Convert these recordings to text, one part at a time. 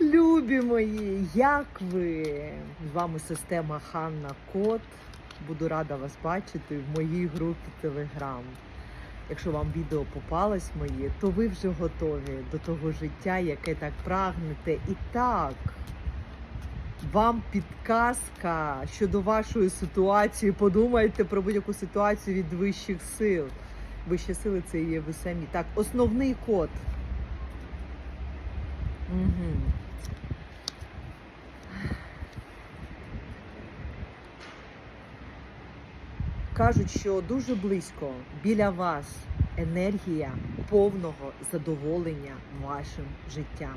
Любі мої, як ви? З вами система Ханна Кот. Буду рада вас бачити в моїй групі Телеграм. Якщо вам відео попалось моє, то ви вже готові до того життя, яке так прагнете. І так, вам підказка щодо вашої ситуації. Подумайте про будь-яку ситуацію від вищих сил. Вищі сили це є ви самі. Так, основний код. Кажуть, що дуже близько біля вас енергія повного задоволення вашим життям.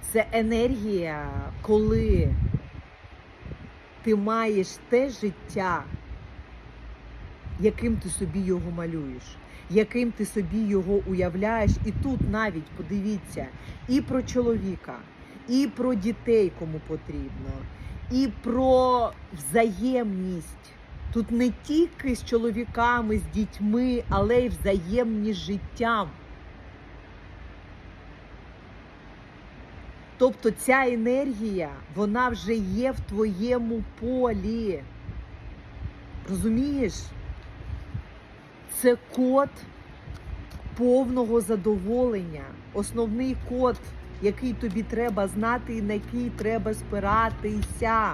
Це енергія, коли ти маєш те життя, яким ти собі його малюєш, яким ти собі його уявляєш. І тут навіть подивіться і про чоловіка, і про дітей, кому потрібно, і про взаємність. Тут не тільки з чоловіками, з дітьми, але й взаємність життям. Тобто ця енергія, вона вже є в твоєму полі. Розумієш? Це код повного задоволення. Основний код, який тобі треба знати і на який треба спиратися.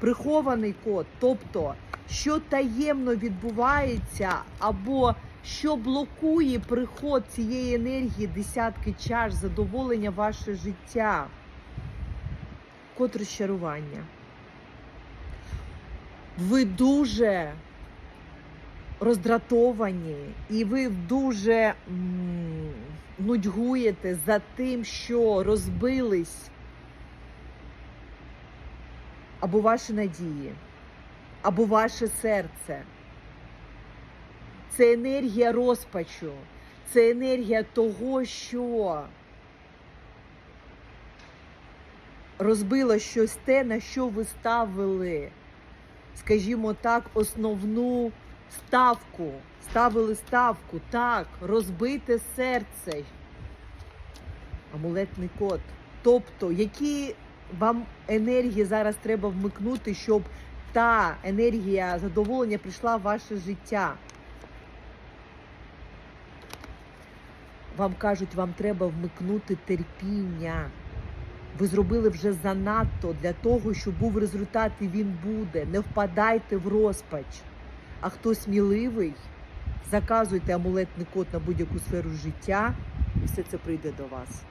Прихований код, тобто, що таємно відбувається, або що блокує приход цієї енергії десятки чаш задоволення ваше життя. Код розчарування. Ви дуже роздратовані, і ви дуже м, нудьгуєте за тим, що розбились або ваші надії, або ваше серце. Це енергія розпачу, це енергія того, що розбило щось те, на що ви ставили, скажімо так, основну ставку. Ставили ставку, так, розбите серце. Амулетний код. Тобто, які вам енергії зараз треба вмикнути, щоб та енергія задоволення прийшла в ваше життя. Вам кажуть, вам треба вмикнути терпіння. Ви зробили вже занадто для того, щоб був результат і він буде. Не впадайте в розпач. А хто сміливий, заказуйте амулетний код на будь-яку сферу життя, і все це прийде до вас.